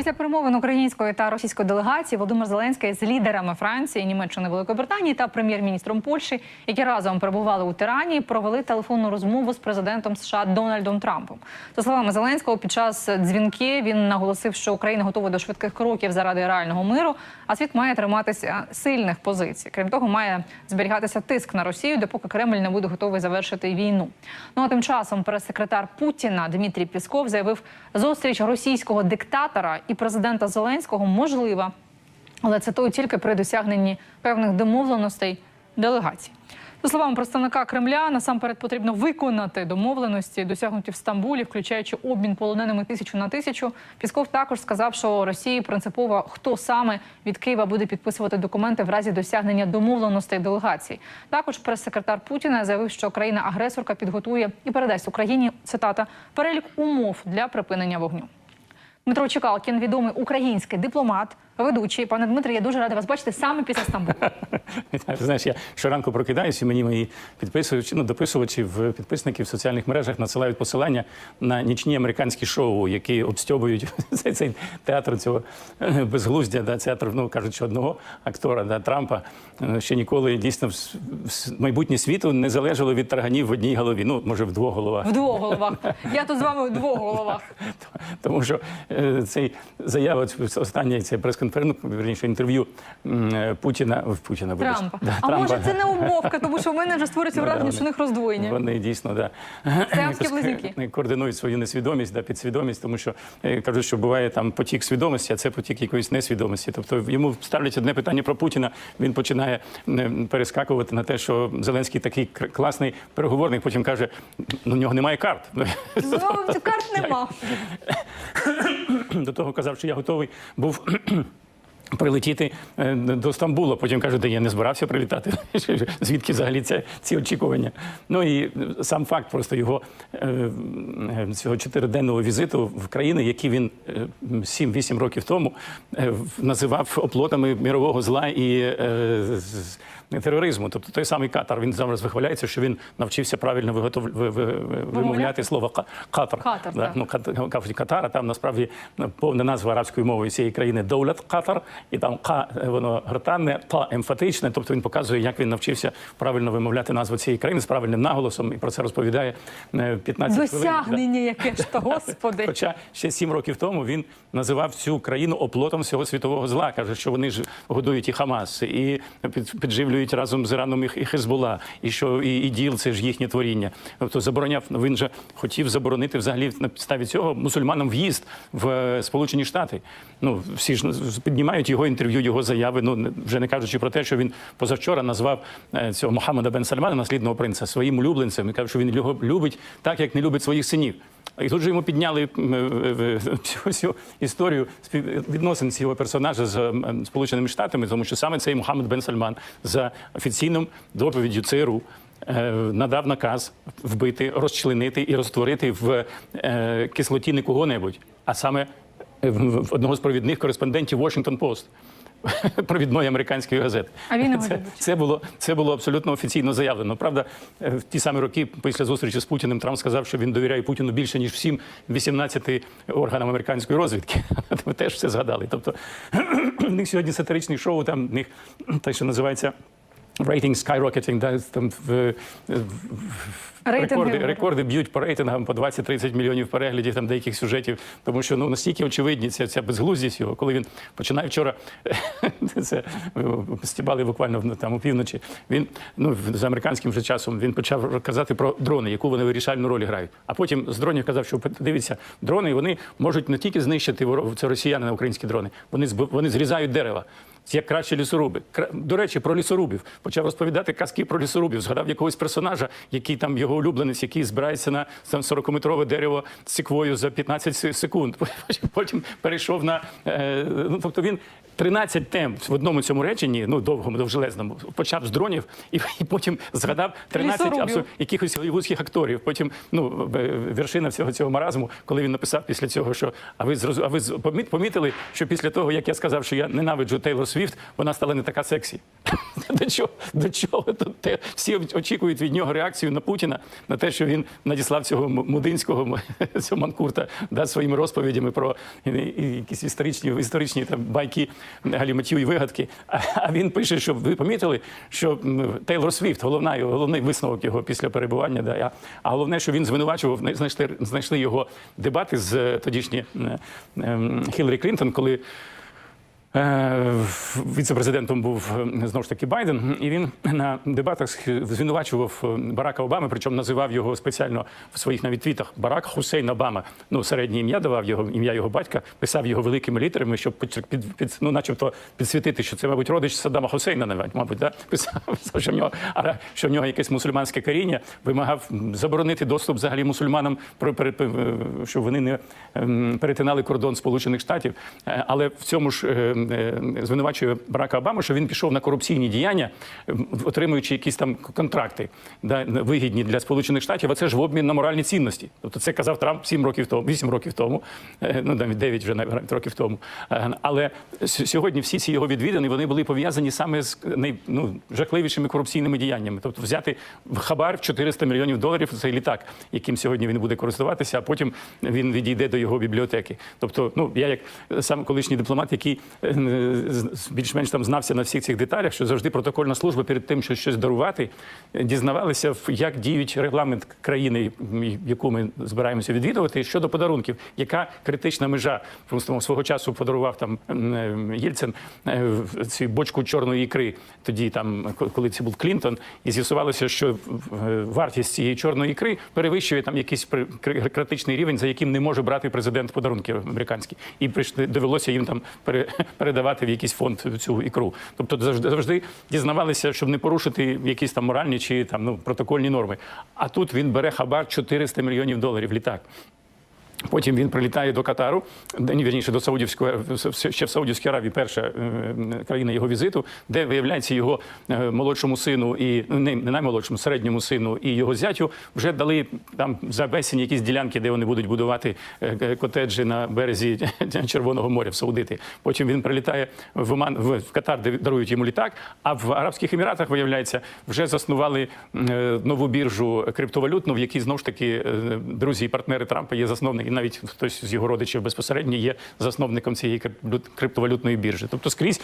Після перемовин української та російської делегації Володимир Зеленський з лідерами Франції, Німеччини, Великої Британії та прем'єр-міністром Польщі, які разом перебували у Тирані, провели телефонну розмову з президентом США Дональдом Трампом. За словами Зеленського, під час дзвінки він наголосив, що Україна готова до швидких кроків заради реального миру, а світ має триматися сильних позицій. Крім того, має зберігатися тиск на Росію, допоки Кремль не буде готовий завершити війну. Ну а тим часом прес-секретар Путіна Дмитрій Пісков заявив, зустріч російського диктатора і президента Зеленського можлива, але це то тільки при досягненні певних домовленостей делегацій. За словами представника Кремля, насамперед потрібно виконати домовленості, досягнуті в Стамбулі, включаючи обмін полоненими тисячу на тисячу. Пісков також сказав, що Росії принципово хто саме від Києва буде підписувати документи в разі досягнення домовленостей делегацій. Також прес-секретар Путіна заявив, що країна-агресорка підготує і передасть Україні цитата перелік умов для припинення вогню. Дмитро Чекалкін, відомий український дипломат, ведучий. Пане Дмитре, я дуже рада вас бачити саме після Стамбулу. Знаєш, я щоранку прокидаюся, і мені мої підписувачі, ну дописувачі в підписники в соціальних мережах надсилають посилання на нічні американські шоу, які обстьобують цей, цей театр цього е, безглуздя, да, театр, ну кажуть, що одного актора да, Трампа е, ще ніколи дійсно в, майбутнє світу не залежало від тарганів в одній голові. Ну може в двох головах. В двох головах. Я тут з вами в двох головах. Тому що е, цей заява, ц- останнє це прес-конференція, верніше інтерв'ю е, Путіна в Путіна вибач. Трампа. Да, А Трампа. може це не умовка, тому що в мене вже створюється Ну, да, враження, що у них роздвоєння. Вони дійсно да. Близнюки. Координують свою несвідомість, да, підсвідомість, тому що е, кажуть, що буває там потік свідомості, а це потік якоїсь несвідомості. Тобто йому ставлять одне питання про Путіна. Він починає е, перескакувати на те, що Зеленський такий класний переговорник. Потім каже, ну в нього немає карт. Знову карт нема. До того казав, що я готовий був. Прилетіти е, до Стамбула, потім кажуть, де я не збирався прилітати. Звідки взагалі це, ці очікування? Ну і сам факт просто його е, е, цього чотириденного візиту в країни, які він е, 7-8 років тому називав оплотами мірового зла і тероризму. Тобто той самий Катар, він зараз вихваляється, що він навчився правильно виготов... ви- ви- ви- вимовляти слово Катар. Катар, Да, ну, кажуть Катара, там насправді ну, повна назва арабською мовою цієї країни Доулет Катар, і там ка е, воно гортанне, та емфатичне. Тобто він показує, як він навчився правильно вимовляти назву цієї країни з правильним наголосом, і про це розповідає е, 15 хвилин. Да. Досягнення яке ж то, господи. Хоча ще сім років тому він називав цю країну оплотом всього світового зла. каже, що вони ж годують і Хамас, і під- підживлюють разом з Іраном і Хезбула, і що і, і діл це ж їхнє творіння. Тобто забороняв. ну, Він же хотів заборонити взагалі на підставі цього мусульманам в'їзд в е, Сполучені Штати. Ну всі ж піднімають його інтерв'ю, його заяви. Ну вже не кажучи про те, що він позавчора назвав е, цього Мохаммеда бен Сальмана, наслідного принца, своїм улюбленцем. І каже, що він його любить так, як не любить своїх синів. І тут же йому підняли е, всю, історію співвідносин цього персонажа з Сполученими Штатами, тому що саме цей Мухаммед Бен Сальман за офіційним доповіддю ЦРУ е, надав наказ вбити, розчленити і розтворити в е, кислоті не кого-небудь, а саме е, в- одного з провідних кореспондентів Washington Post. Провідної американської газети. А він це, це було це було абсолютно офіційно заявлено. Правда, в ті самі роки після зустрічі з Путіним Трамп сказав, що він довіряє Путіну більше ніж всім 18 органам американської розвідки. Ви теж все згадали. Тобто в них сьогодні сатиричний шоу, там в них те, що називається. Рейтинг skyrocketing, да, там в, в- Рейтинги. рекорди, рекорди б'ють по рейтингам по 20-30 мільйонів переглядів там деяких сюжетів, тому що ну настільки очевидні ця, ця безглуздість його, коли він починає вчора це е, стібали буквально там опівночі. Він ну з американським же часом він почав казати про дрони, яку вони вирішальну роль грають. А потім з дронів казав, що дивіться, дрони вони можуть не тільки знищити ворог, це росіяни на українські дрони, вони вони зрізають дерева. Як краще лісоруби. До речі, про лісорубів. Почав розповідати казки про лісорубів. Згадав якогось персонажа, який там його улюбленець, який збирається на там 40-метрове дерево з секвою за 15 секунд. Потім- перейшов на е, ну тобто він 13 тем в одному цьому реченні, ну довгому, довжелезному, почав з дронів і, і потім згадав 13 Лісорубів. якихось голівудських акторів. Потім ну е, вершина всього цього маразму, коли він написав після цього, що а ви зрозу... а ви помітили, що після того, як я сказав, що я ненавиджу Тейлор Свіфт, вона стала не така сексі. До чого, до чого тут те? Всі очікують від нього реакцію на Путіна, на те, що він надіслав цього Мудинського, цього Манкурта, да, своїми розповідями про якісь історичні, історичні там, байки, галіматів і вигадки. А, він пише, що ви помітили, що Тейлор Свіфт, головна, головний висновок його після перебування. Да, а, головне, що він звинувачував, знайшли, знайшли його дебати з е, тодішні е, ем, Хіларі Клінтон, коли Віце-президентом був е, знову ж таки Байден, і він на дебатах звинувачував е, Барака Обами, причому називав його спеціально в своїх навіть твітах Барак Хусейн Обама. Ну, середнє ім'я давав його ім'я його батька, писав його великими літерами, щоб під, під, ну, начебто підсвітити, що це, мабуть, родич Саддама Хусейна, навіть, мабуть, да? писав, писав, що в нього а, що в нього якесь мусульманське коріння, вимагав заборонити доступ взагалі мусульманам, про е, щоб вони не ем, перетинали кордон Сполучених Штатів. Е, Але в цьому ж е, е, звинувачує Барака Обама, що він пішов на корупційні діяння, отримуючи якісь там контракти да, вигідні для Сполучених Штатів. А це ж в обмін на моральні цінності. Тобто це казав Трамп 7 років тому, 8 років тому, е, ну навіть 9 вже навіть років тому. Е, Але сьогодні всі ці його відвідини вони були пов'язані саме з ну, жахливішими корупційними діяннями. Тобто взяти в хабар в 400 мільйонів доларів цей літак, яким сьогодні він буде користуватися, а потім він відійде до його бібліотеки. Тобто, ну я як сам колишній дипломат, який е, більш-менш там знався на всіх цих деталях, що завжди протокольна служба перед тим, що щось дарувати, е, дізнавалися, як діють регламент країни, яку ми збираємося відвідувати, щодо подарунків, яка критична межа. Просто свого часу подарував там е, Єльцин е, цю бочку чорної ікри. Тоді там, коли це був Клінтон, і з'ясувалося, що вартість цієї чорної ікри перевищує там якийсь критичний рівень, за яким не може брати президент подарунки американські. І прийшли довелося їм там пере- передавати в якийсь фонд цю ікру. Тобто завжди завжди дізнавалися, щоб не порушити якісь там моральні чи там ну протокольні норми. А тут він бере хабар 400 мільйонів доларів літак. Потім він прилітає до Катару, ні, вірніше, до Саудівської ще в Саудівській Аравії, перша е, країна його візиту, де виявляється його е, молодшому сину і не, не наймолодшому, середньому сину і його зятю вже дали там за безцінь якісь ділянки, де вони будуть будувати е, е, котеджі на березі Червоного моря в Саудити. Потім він прилітає в Оман в Катар, де дарують йому літак. А в Арабських Еміратах виявляється, вже заснували е, нову біржу криптовалютну, в якій знову ж таки е, друзі і партнери Трампа є засновники, навіть хтось з його родичів безпосередньо є засновником цієї криптовалютної біржі. Тобто скрізь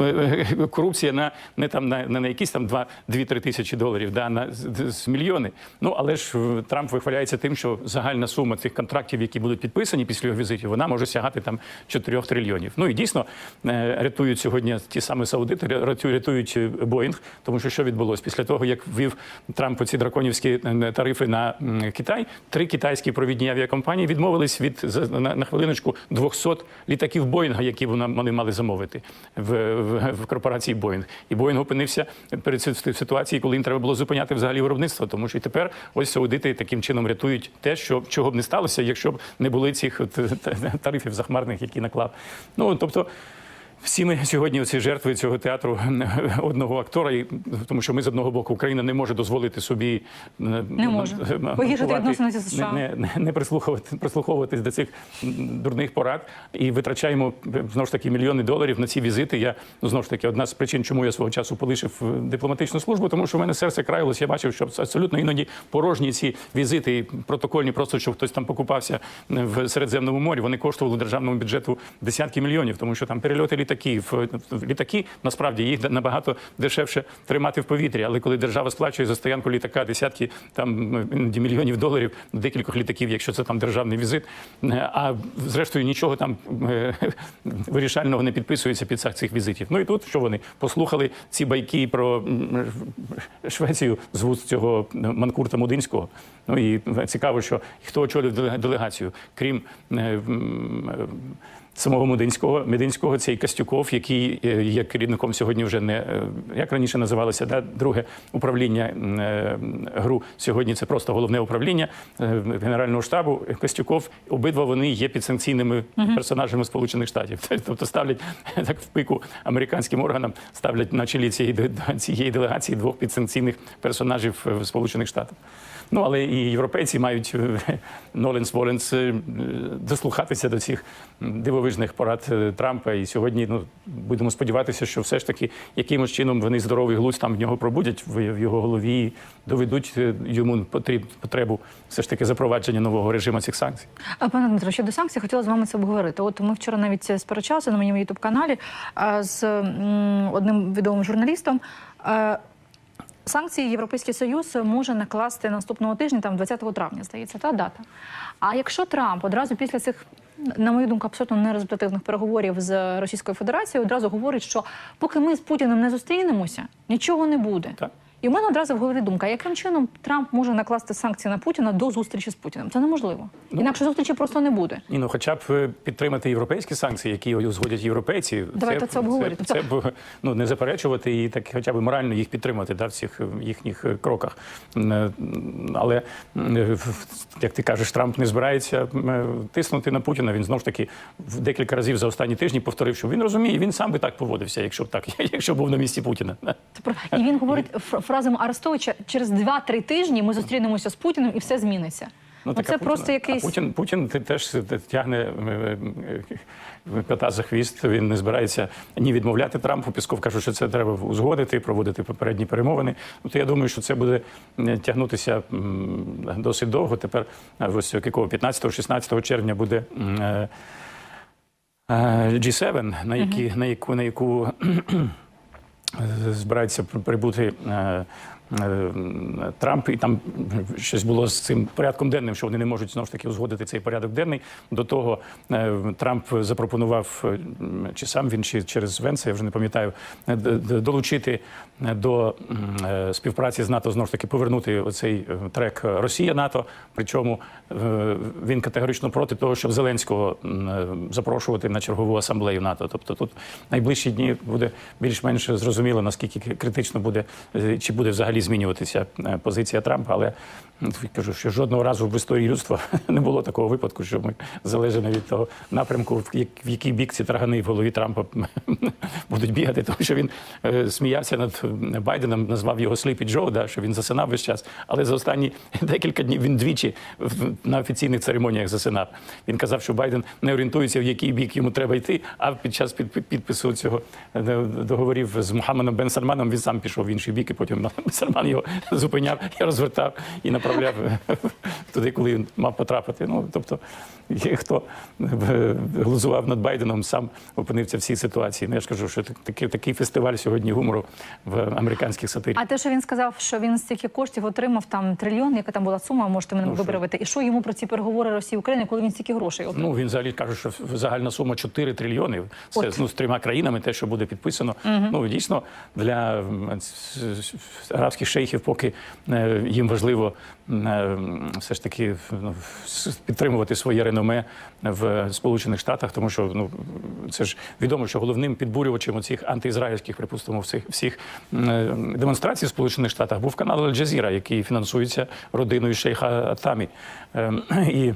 е, корупція на не там на, не на якісь там 2-3 тисячі доларів, да на з, мільйони. Ну але ж е, Трамп вихваляється тим, що загальна сума цих контрактів, які будуть підписані після його візитів, вона може сягати там 4 трильйонів. Ну і дійсно е, рятують сьогодні ті самі саудити, рятують, е, Боїнг, тому що що відбулося після того, як ввів Трамп ці драконівські е, тарифи на Китай, три китайські провідні авіакомпанії відмовились від на, на хвилиночку 200 літаків Боїнга, які вони мали замовити в, в, в корпорації Боїнг. І Боїнг опинився перед в ситуації, коли їм треба було зупиняти взагалі виробництво, тому що і тепер ось аудити таким чином рятують те, що чого б не сталося, якщо б не були цих от, тарифів захмарних, які наклав. Ну тобто. Всі ми сьогодні ці жертви цього театру одного актора, тому що ми з одного боку Україна не може дозволити собі не може. Погіршити відносини зі США. Не, не, не прислухувати прислуховуватись до цих дурних порад і витрачаємо знову ж таки мільйони доларів на ці візити. Я ну знову ж таки одна з причин, чому я свого часу полишив е, дипломатичну службу, тому що в мене серце країлось. Я бачив, що абсолютно іноді порожні ці візити, і протокольні, просто щоб хтось там покупався в Середземному морі. Вони коштували державному бюджету десятки мільйонів, тому що там перельоти літаків. Літаки насправді їх набагато дешевше тримати в повітрі. Але коли держава сплачує за стоянку літака десятки там мільйонів доларів, декількох літаків, якщо це там державний візит, а зрештою нічого там е, вирішального не підписується під цих візитів. Ну і тут що вони послухали ці байки про Швецію з вуст цього Манкурта Мудинського. Ну і цікаво, що хто делега- делегацію, крім е, е, самого Мединського, Мединського, цей Костюков, який е, є керівником сьогодні вже не е, як раніше називалося, да, друге управління е, ГРУ. Сьогодні це просто головне управління Генерального штабу. Костюков, обидва вони є підсанкційними персонажами Сполучених Штатів. Тобто ставлять так в пику американським органам, ставлять на чолі цієї, цієї делегації двох підсанкційних персонажів Сполучених Штатів. Ну але і європейці мають е, Ноленс Воленс е, дослухатися до цих дивовижних порад е, Трампа. І сьогодні ну будемо сподіватися, що все ж таки якимось чином вони здоровий глузд там в нього пробудять в його голові, і доведуть йому потріб, потребу все ж таки запровадження нового режиму цих санкцій. А, Пане Дмитро, щодо санкцій, хотіла з вами це обговорити. От ми вчора навіть сперечалися на моєму ютуб каналі з одним відомим журналістом. Санкції Європейський Союз може накласти наступного тижня, там 20 травня, здається, та дата. А якщо Трамп одразу після цих, на мою думку, абсолютно нерезультативних переговорів з Російською Федерацією, одразу говорить, що поки ми з Путіним не зустрінемося, нічого не буде. Так. І в мене одразу в голові думка, яким чином Трамп може накласти санкції на Путіна до зустрічі з Путіним? Це неможливо. Інакше зустрічі просто не буде. Ні, ну хоча б е, підтримати європейські санкції, які узгодять європейці. Давайте це обговоримо. Це, це б ну не заперечувати і так, хоча б морально їх підтримати да, в цих е, їхніх е, кроках. Але як ти кажеш, Трамп не збирається тиснути на Путіна. Він знов ж таки в декілька разів за останні тижні повторив, що він розуміє, він сам би так поводився, якщо б так, якщо був на місці Путіна. Це про- І він говорить фр- фразами Арестовича: через 2-3 тижні ми зустрінемося з Путіним і все зміниться. Ну, так, це Путін- просто якийсь Путін, Путін теж тягне е, е, кота за хвіст. Він не збирається ні відмовляти Трампу. Пісков каже, що це треба узгодити, проводити попередні перемовини. Ну, то я думаю, що це буде е, тягнутися досить довго. Тепер е, ось якого 15-16 червня буде. м, е, е, G7, на, які, на яку на яку збирається прибути е, е, Трамп, і там щось було з цим порядком денним, що вони не можуть знову ж таки узгодити цей порядок денний. До того е, Трамп запропонував, чи сам він, чи через Венса, я вже не пам'ятаю, долучити до співпраці з НАТО знову ж таки повернути оцей е, трек Росія НАТО. Причому він категорично проти того, щоб Зеленського запрошувати на чергову асамблею НАТО. Тобто тут найближчі дні буде більш-менш зрозуміло, наскільки критично буде е, чи буде взагалі змінюватися е, позиція Трампа. Але кажу, що жодного разу в історії людства не було такого випадку, що ми залежимо від того напрямку, в як- в який бік ці таргани в голові Трампа будуть бігати, тому що він е, сміявся над Байденом, назвав його Сліпі Джо, да, що він засинав весь час. Але за останні декілька днів він двічі на офіційних церемоніях засинав. Він казав, що Байден не орієнтується, в який бік йому треба йти. А під час під, під- підпису цього договорів з Мухаммедом Бен Сальманом він сам пішов в інший бік, і потім Бен Сальман його зупиняв і розвертав і направляв е, туди, коли він мав потрапити. Ну тобто, хто е, глузував над Байденом, сам опинився в цій ситуації. Ну, я ж кажу, що такий, такий фестиваль сьогодні гумору в американських сатирів. А те, що він сказав, що він стільки коштів отримав там трильйон, яка там була сума, можете мене Ну, виправити. І що йому про ці переговори Росії України, коли він стільки грошей отримав? Ну він взагалі каже, що загальна сума 4 трильйони. Це От. ну з трьома країнами, те, що буде підписано. Ну дійсно для с- с- арабських шейхів, поки е, їм важливо е, все ж таки ну, підтримувати своє реноме в Сполучених Штатах, тому що ну це ж відомо, що головним підбурювачем цих антиізраїльських, припустимо, всіх всіх е, демонстрацій в Сполучених Штатах був канал Аль-Джазіра, який фінансується родиною шейха Атамі. Ем, І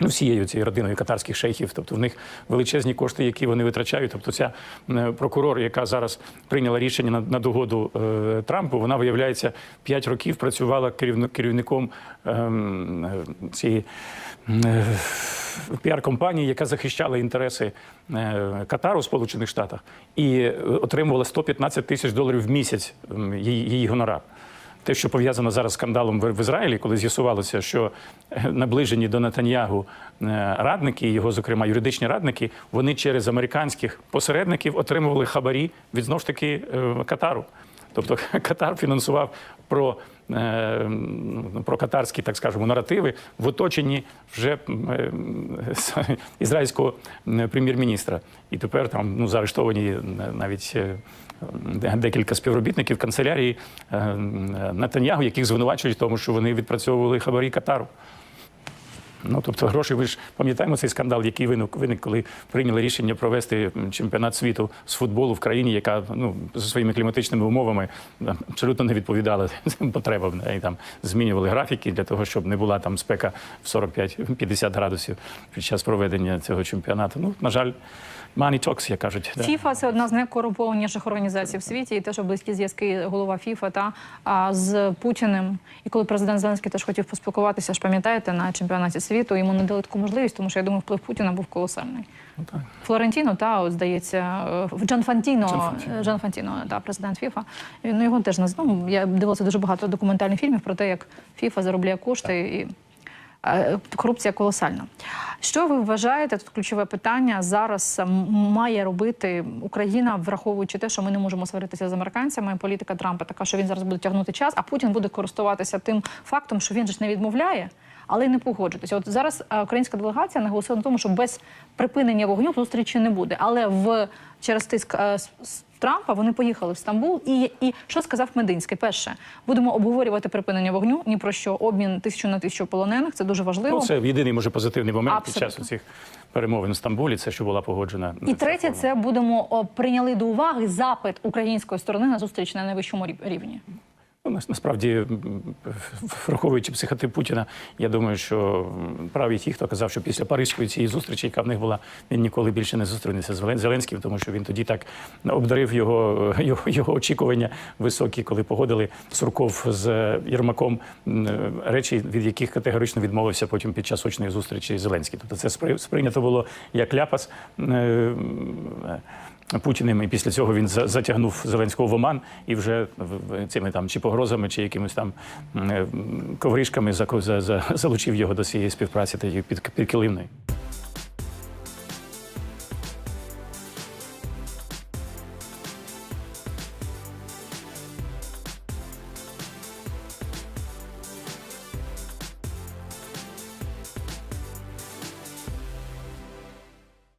Ну, всією цією родиною катарських шейхів, тобто в них величезні кошти, які вони витрачають. Тобто, ця е, прокурор, яка зараз прийняла рішення на, догоду е, Трампу, вона виявляється 5 років працювала керівником ем, е, цієї е, піар-компанії, яка захищала інтереси е, Катару в Сполучених Штатах, і е, отримувала 115 тисяч доларів в місяць її, її гонорар. Те, що пов'язано зараз з скандалом в Ізраїлі, коли з'ясувалося, що е, наближені до Нетаньягу е, радники, його, зокрема, юридичні радники, вони через американських посередників отримували хабарі від знов ж таки е, Катару. Тобто Катар фінансував про, е, про катарські, так скажемо, наративи в оточенні вже е, ізраїльського прем'єр-міністра. І тепер там ну, заарештовані е, навіть декілька співробітників канцелярії Натаньягу, яких звинувачують в тому, що вони відпрацьовували хабарі Катару. Ну тобто гроші, ви ж пам'ятаємо цей скандал, який виник, виник, коли прийняли рішення провести чемпіонат світу з футболу в країні, яка ну за своїми кліматичними умовами абсолютно не відповідала цим потребам. І там змінювали графіки для того, щоб не була там спека в 45-50 градусів під час проведення цього чемпіонату. Ну на жаль, money talks, як кажуть. ФІФА це одна з найкорумпованіших організацій в світі, і теж близькі зв'язки голова ФІФА та а, з Путіним. І коли президент Зеленський теж хотів поспілкуватися, ж пам'ятаєте, на чемпіонаті світу йому не дали таку можливість, тому що я думаю, вплив Путіна був колосальний. Ну, так. Флорентіно, та от, здається, е, Джан Фантіно, Джан Фантіно. Джан Фантіно, та президент ФІФА. Він, Ну його теж не знав. Я дивилася дуже багато документальних фільмів про те, як ФІФА заробляє кошти і. е, Корупція колосальна. Що ви вважаєте? Тут ключове питання зараз має робити Україна, враховуючи те, що ми не можемо сваритися з американцями. Політика Трампа така, що він зараз буде тягнути час, а Путін буде користуватися тим фактом, що він ж не відмовляє, але й не погоджуватися. От зараз е, українська делегація наголосила на тому, що без припинення вогню зустрічі не буде. Але в через тиск е, Трампа вони поїхали в Стамбул. І, і що сказав Мединський? Перше, будемо обговорювати припинення вогню. Ні про що обмін тисячу на тисячу полонених. Це дуже важливо. Ну, це єдиний може позитивний момент під час Абсолютно. цих перемовин в Стамбулі. Це що була погоджена І третє, це будемо о, прийняли до уваги запит української сторони на зустріч на найвищому рів- рівні. Ну, нас- насправді, враховуючи психотип Путіна, я думаю, що праві ті, хто казав, що після Паризької цієї зустрічі, яка в них була, він ніколи більше не зустрінеться з Зеленським, тому що він тоді так обдарив його, його, його очікування високі, коли погодили Сурков з Єрмаком речі, від яких категорично відмовився потім під час очної зустрічі Зеленський. Тобто це спри- сприйнято було як ляпас. Путіним, і після цього він за- затягнув Зеленського в оман і вже цими там чи погрозами, чи якимись там е, ковришками за, за, за, залучив його до цієї співпраці та під, підкилимної.